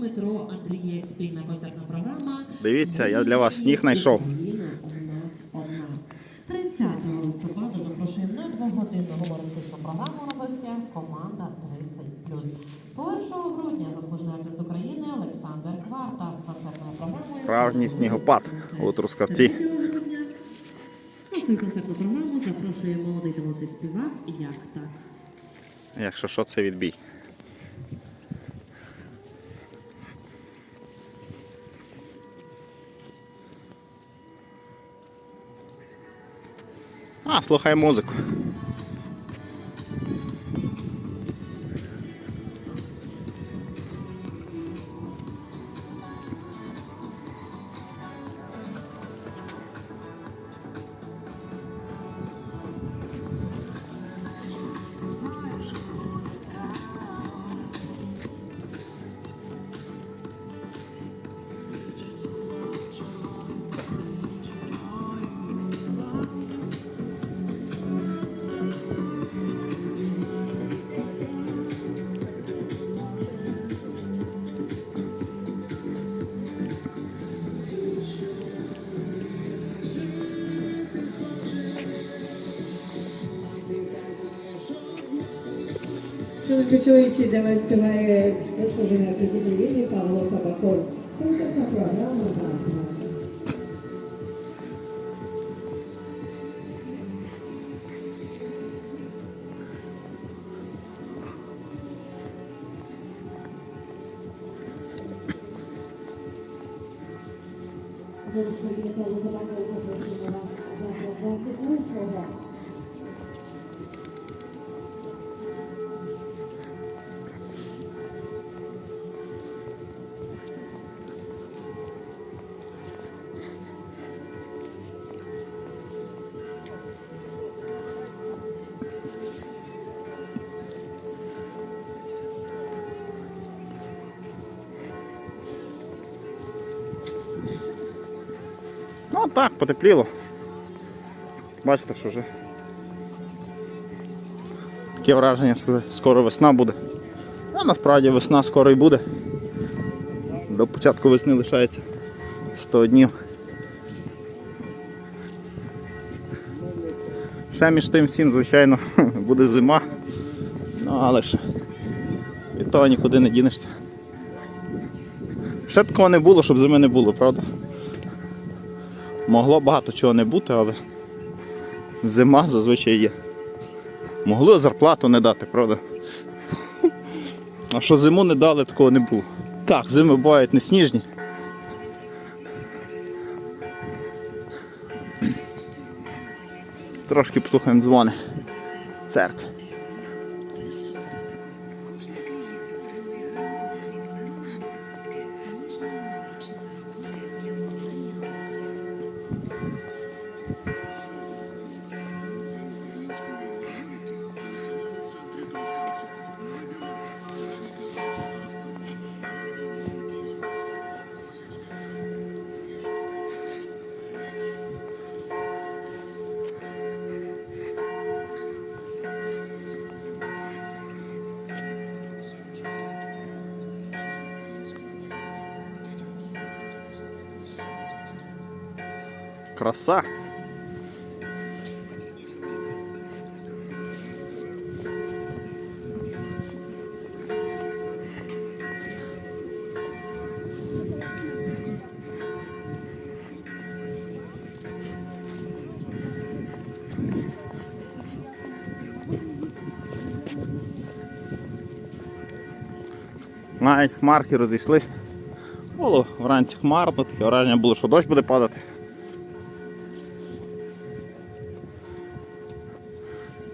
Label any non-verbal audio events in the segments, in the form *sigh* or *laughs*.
Дмитро Андрієць, спільна концертна програма. Дивіться, я для вас сніг знайшов. У нас одна. 30 листопада запрошуємо на двогодинну гумористичну програму на гостях команда 30+. 1 грудня заслужений артист України Олександр Кварта з концертною програмою Справжній снігопад у Трускавці. 3 грудня концертну програму запрошує молодий талантливий співак Як так. Якщо що, це відбій. А, слухай музику. Чуючі, для вас співає заслужений артист Павло Кабаков. Концертна програма. Володимир Михайло Кабаков, запрошуємо вас за завтра 28 Ну так, потепліло. Бачите, що вже. Таке враження, що вже скоро весна буде. А насправді весна скоро і буде. До початку весни лишається 100 днів. Ще між тим всім, звичайно, *laughs* буде зима. Ну, але ж від того нікуди не дінешся. Ще такого не було, щоб зими не було, правда? Могло багато чого не бути, але зима зазвичай є. Могли зарплату не дати, правда? А що зиму не дали, такого не було. Так, зими бувають не сніжні. Трошки послухаємо дзвони церкви. Краса. Навіть хмарки розійшлись. Було вранці хмарно, таке враження було, що дощ буде падати.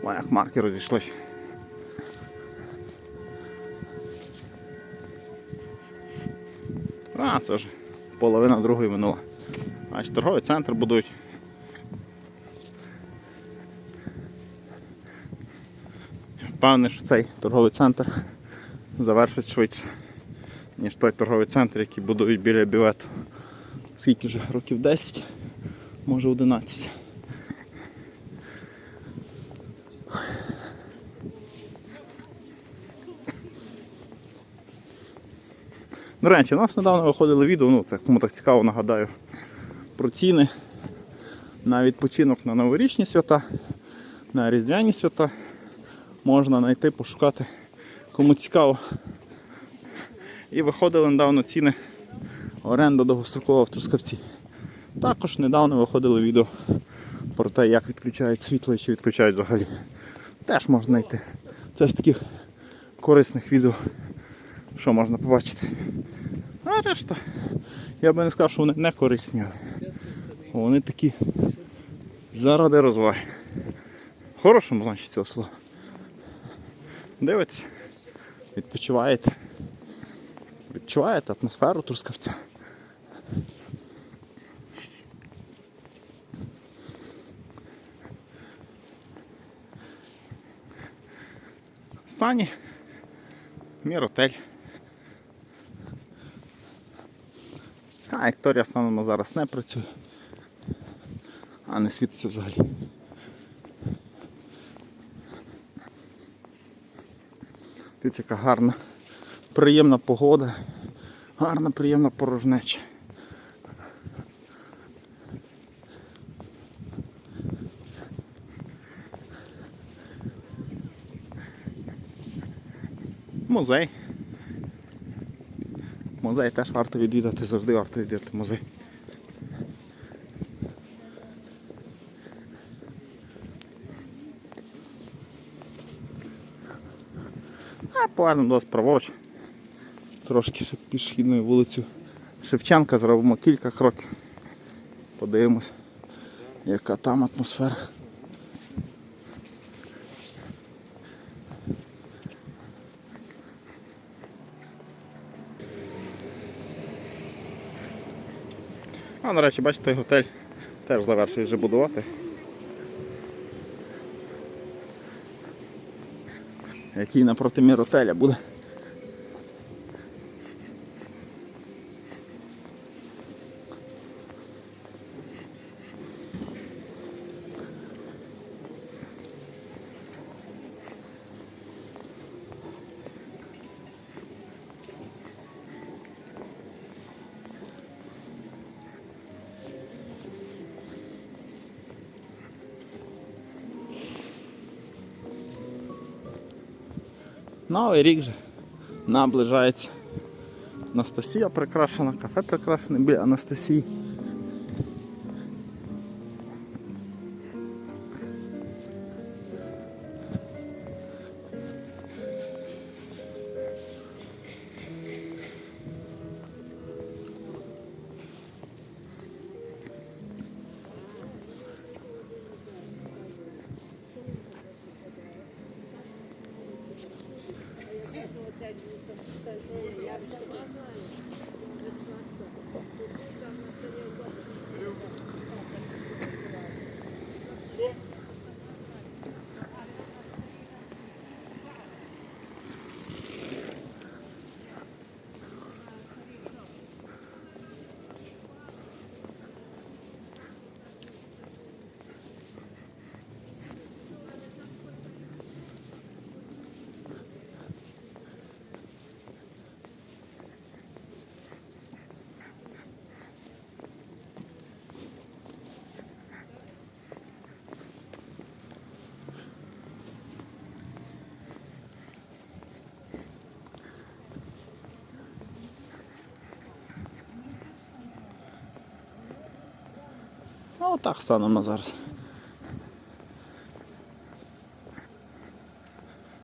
Ой, як хмарки розійшлись. А, це вже половина другої минула. Значить, торговий центр будують. Впевнений, що цей торговий центр завершить швидше, ніж той торговий центр, який будують біля бювету. Скільки вже років 10, може 11. До речі, у нас недавно виходили відео, ну це кому так цікаво, нагадаю, про ціни на відпочинок на новорічні свята, на різдвяні свята. Можна знайти, пошукати, кому цікаво. І виходили недавно ціни оренда довгострокового в Трускавці. Також недавно виходило відео про те, як відключають світло і чи відключають взагалі. Теж можна знайти. Це з таких корисних відео, що можна побачити. А решта, я би не сказав, що вони не корисні, вони такі заради розваги. В хорошому значить цього слова. Дивиться, відпочиваєте. Відчуваєте атмосферу Трускавця. Сані, Міротель. А Вікторія станом зараз не працює. А не світиться взагалі. Дивіться, яка гарна, приємна погода, гарна, приємна порожнеча. Музей. Музей теж варто відвідати, завжди варто відвідати музей. А повернемо до праворуч. Трошки пішохідною вулицю Шевченка зробимо кілька кроків. Подивимось, яка там атмосфера. А, на речі, бачите, готель теж завершує вже будувати. Який напроти міротеля буде. Новий рік же наближається. Анастасія прикрашена, кафе прикрашене біля Анастасії. Отак станемо зараз.